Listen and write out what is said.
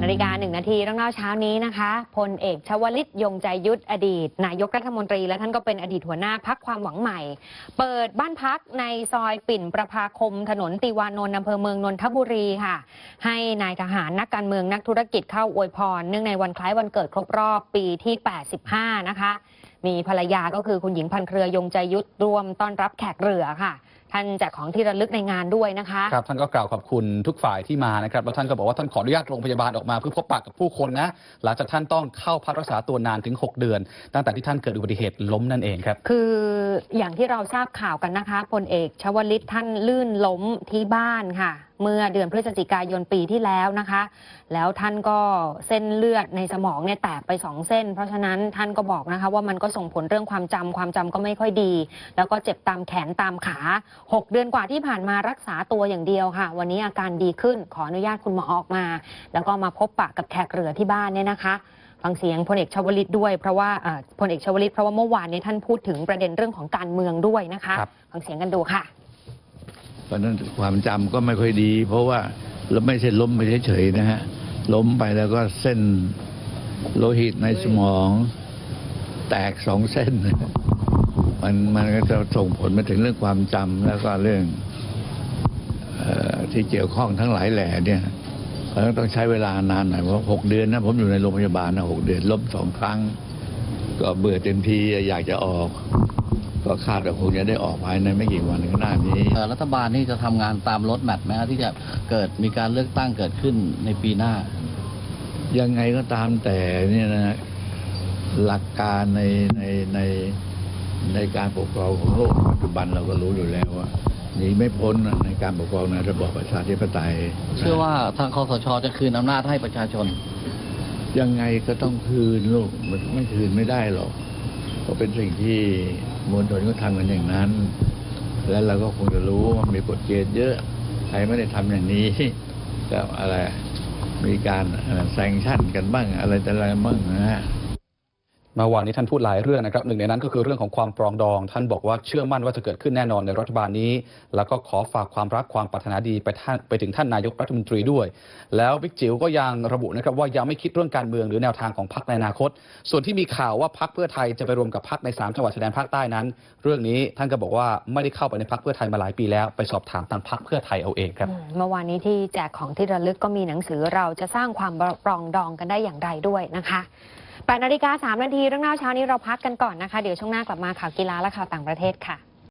8นาฬิกา1นาทีเรื่องเล่าเช้านี้นะคะพลเอกชวลิตยงใจยุทธอดีต นายกรัฐมนตรีและท่านก็เป็นอดีตหัวหน้าพักความหวังใหม่ เปิดบ้านพักในซอยปิ่นประภาคม ถนนติวานนท์อำเภอเมืองนนทบุรีค่ะ ให้นายทหารนักการเมืองนักธุรกิจเข้าอวยพร เนื่องในวันคล้ายวันเกิดครบรอบปีที่ 85 นะคะ มีภรรยาก็คือคุณหญิงพันเครือยงใจยุทธร่วมต้อนรับแขกเรือค่ะ ท่านแจกของที่ระลึกในงานด้วยนะคะครับท่านก็กล่าวขอบคุณทุกฝ่ายที่มานะครับแล้วท่านก็บอกว่าท่านขออนุญาตโรงพยาบาลออกมาเพื่อพบปะกับผู้คนนะหลังจากท่านต้องเข้าพักรักษาตัวนานถึง 6 เดือน ตั้งแต่ที่ท่านเกิดอุบัติเหตุล้มนั่นเองครับ คืออย่างที่เราทราบข่าวกันนะคะพลเอกชวลิตท่านลื่นล้มที่บ้านค่ะ เมื่อเดือนพฤศจิกายนปีที่แล้วนะคะ แล้วท่านก็เส้นเลือดในสมองเนี่ยแตกไปสองเส้น เพราะฉะนั้นท่านก็บอกนะคะว่ามันก็ส่งผลเรื่องความจำความจำก็ไม่ค่อยดี แล้วก็เจ็บตามแขนตามขา6 เดือนกว่าที่ผ่านมารักษาตัวอย่างเดียวค่ะ วันนี้อาการดีขึ้นขออนุญาตคุณหมอออกมา แล้วก็มาพบปะกับแขกเรือที่บ้านเนี่ยนะคะฟังเสียงพลเอกชวลิตด้วยเพราะว่าเอ่อพลเอกชวลิตเพราะว่าเมื่อวานเนี้ท่านพูดถึงประเด็นเรื่องของการเมืองด้วยนะคะครับฟังเสียงกันดูค่ะเพราะฉะนั้นความจำก็ไม่ค่อยดี เพราะว่าเราไม่ใช่ล้มไปเฉยๆนะฮะล้มไปแล้วก็เส้นโลหิตในสมอง แตกสองเส้น มันมันก็จะส่งผลมาถึงเรื่องความจำแล้วก็เรื่องเออที่เกี่ยวข้องทั้งหลายแหล่เนี่ยเพราะฉะนั้นต้องใช้เวลานานหน่อยเพราะหกเดือนนะผมอยู่ในโรงพยาบาลนะหกเดือนล้มสองครั้ง ก็เบื่อเต็มทีอยากจะออก ก็คาดว่าคงจะได้ออกภายในไม่กี่วันข้างหน้านี้เอ่อรัฐบาลนี่จะทำงานตามรถแมพไหมฮะที่จะเกิดมีการเลือกตั้งเกิดขึ้นในปีหน้า ยังไงก็ตามแต่เนี่ยนะหลักการในในใน ในการปกครองของโลกปัจจุบันเราก็รู้อยู่แล้วว่าหนีไม่พ้นนะในการปกครองในระบอบประชาธิปไตยเชื่อว่าทางคอสชจะคืนอำนาจให้ประชาชน ยังไงก็ต้องคืนลูกมันไม่คืนไม่ได้หรอกเพราะเป็นสิ่งที่มวลชนก็ทำกันอย่างนั้น และเราก็คงจะรู้ว่ามีกฎเกณฑ์เยอะใครไม่ได้ทำอย่างนี้ก็อะไรมีการแซงชั่นกันบ้างอะไรแต่อะไรบ้างนะฮะ เมื่อวานนี้ท่านพูดหลายเรื่องนะครับหนึ่งในนั้นก็คือเรื่องของความปรองดอง ท่านบอกว่าเชื่อมั่นว่าจะเกิดขึ้นแน่นอนในรัฐบาลนี้ แล้วก็ขอฝากความรักความปรารถนาดีไปท่านไปถึงท่านนายกรัฐมนตรีด้วย แล้วบิ๊กจิ๋วก็ยังระบุนะครับว่ายังไม่คิดเรื่องการเมืองหรือแนวทางของพรรคในอนาคต ส่วนที่มีข่าวว่าพรรคเพื่อไทยจะไปรวมกับพรรคในสามจังหวัดชายแดนภาคใต้นั้น เรื่องนี้ท่านก็บอกว่าไม่ได้เข้าไปในพรรคเพื่อไทยมาหลายปีแล้วไปสอบถามทางพรรคเพื่อไทยเอาเองครับเมื่อวานนี้ที่แจกของที่ระลึกก็มีหนังสือเราจะสร้างความปรองดองกันได้อย่างไรด้วยนะคะ 8นาฬิกา3นาทีเรื่องเล่าเช้านี้เราพักกันก่อนนะคะ เดี๋ยวช่วงหน้ากลับมาข่าวกีฬาและข่าวต่างประเทศค่ะ